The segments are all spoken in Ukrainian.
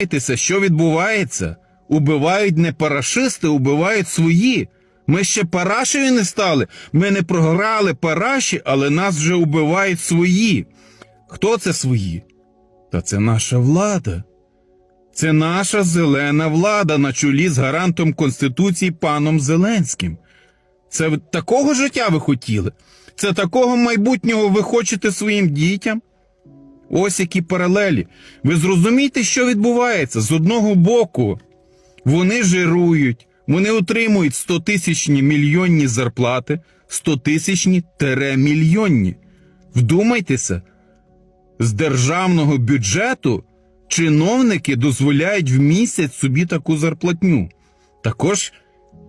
Дивіться, що відбувається? Убивають не парашисти, убивають свої. Ми ще парашею не стали. Ми не програли параші, але нас вже убивають свої. Хто це свої? Та це наша влада. Це наша зелена влада на чолі з гарантом Конституції паном Зеленським. Це такого життя ви хотіли? Це такого майбутнього ви хочете своїм дітям? Ось які паралелі. Ви зрозумієте, що відбувається? З одного боку, вони жирують, вони отримують 100 тисячні мільйонні зарплати, 100 тисячні тере мільйонні. Вдумайтеся, з державного бюджету чиновники дозволяють в місяць собі таку зарплатню. Також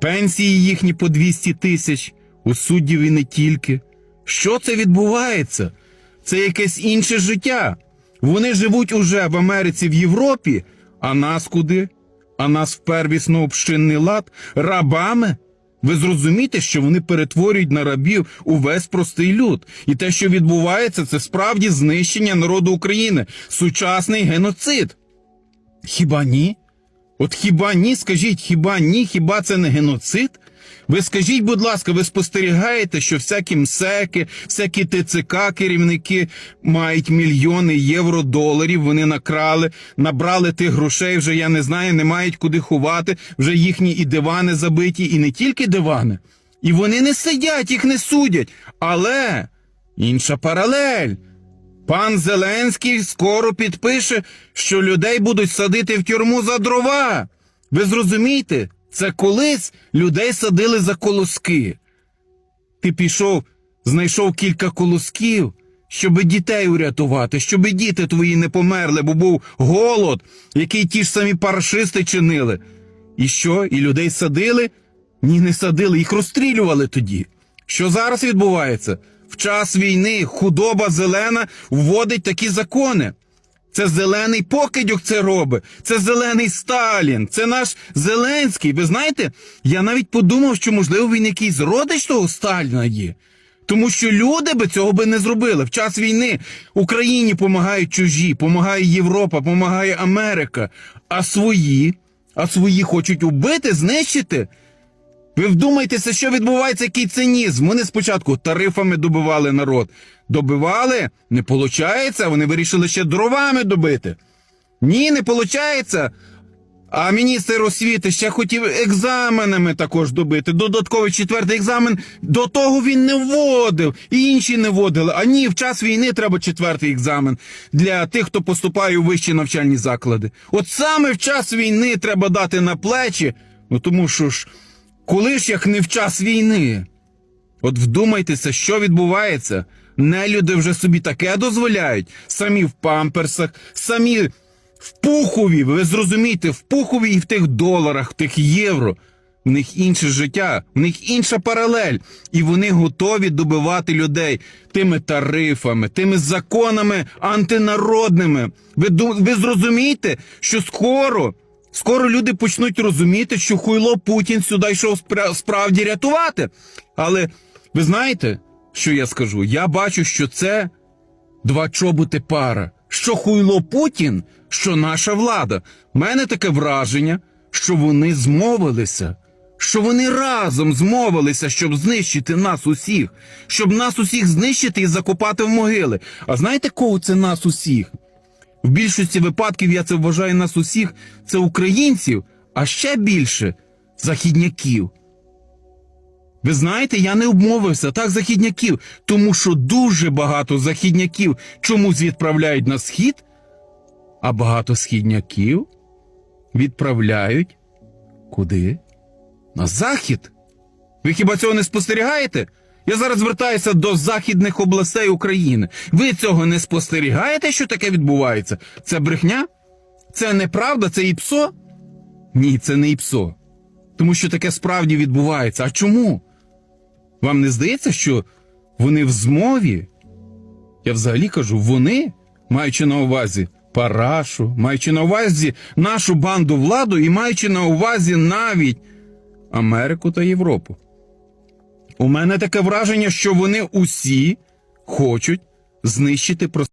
пенсії їхні по 200 тисяч, у суддів і не тільки. Що це відбувається? Це якесь інше життя. Вони живуть уже в Америці, в Європі, а нас куди? А нас в первісно общинний лад рабами. Ви зрозумієте, що вони перетворюють на рабів увесь простий люд. І те, що відбувається, це справді знищення народу України, сучасний геноцид. Хіба ні? От хіба ні? Скажіть, хіба ні? Хіба це не геноцид? Ви скажіть, будь ласка, ви спостерігаєте, що всякі МСЕКи, всякі ТЦК керівники мають мільйони євро доларів, вони накрали, набрали тих грошей, вже я не знаю, не мають куди ховати, вже їхні і дивани забиті, і не тільки дивани. І вони не сидять, їх не судять. Але інша паралель. Пан Зеленський скоро підпише, що людей будуть садити в тюрму за дрова. Ви зрозумієте? Це колись людей садили за колоски. Ти пішов, знайшов кілька колосків, щоб дітей урятувати, щоб діти твої не померли, бо був голод, який ті ж самі парашисти чинили. І що? І людей садили? Ні, не садили, їх розстрілювали тоді. Що зараз відбувається? В час війни худоба зелена вводить такі закони. Це зелений покидьок це робить. Це зелений Сталін. Це наш Зеленський. Ви знаєте, я навіть подумав, що можливо він якийсь родич того Сталіна є. Тому що люди би цього би не зробили. В час війни Україні допомагають чужі, допомагає Європа, допомагає Америка. А свої, а свої хочуть убити, знищити. Ви вдумайтеся, що відбувається, який цинізм. Вони спочатку тарифами добивали народ. Добивали, не виходить, вони вирішили ще дровами добити. Ні, не виходить. А міністр освіти ще хотів екзаменами також добити. Додатковий четвертий екзамен. До того він не вводив, і інші не вводили. А ні, в час війни треба четвертий екзамен для тих, хто поступає у вищі навчальні заклади. От саме в час війни треба дати на плечі. Ну тому що ж, коли ж як не в час війни? От вдумайтеся, що відбувається. Нелюди вже собі таке дозволяють. Самі в памперсах, самі в пухові. Ви зрозумієте, в пухові і в тих доларах, в тих євро. В них інше життя, в них інша паралель. І вони готові добивати людей тими тарифами, тими законами антинародними. Ви, ви зрозумієте, що скоро, скоро люди почнуть розуміти, що хуйло Путін сюди йшов справді рятувати. Але ви знаєте, що я скажу? Я бачу, що це два чоботи пара. Що хуйло Путін, що наша влада. У мене таке враження, що вони змовилися. Що вони разом змовилися, щоб знищити нас усіх, щоб нас усіх знищити і закопати в могили. А знаєте, кого це нас усіх? В більшості випадків я це вважаю нас усіх, це українців, а ще більше західняків. Ви знаєте, я не обмовився так західняків, тому що дуже багато західняків чомусь відправляють на схід, а багато східняків відправляють куди? На захід. Ви хіба цього не спостерігаєте? Я зараз звертаюся до західних областей України. Ви цього не спостерігаєте, що таке відбувається? Це брехня? Це неправда, це ІПСО? Ні, це не ІПСО. Тому що таке справді відбувається. А чому? Вам не здається, що вони в змові? Я взагалі кажу, вони, маючи на увазі парашу, маючи на увазі нашу банду владу і маючи на увазі навіть Америку та Європу. У мене таке враження, що вони усі хочуть знищити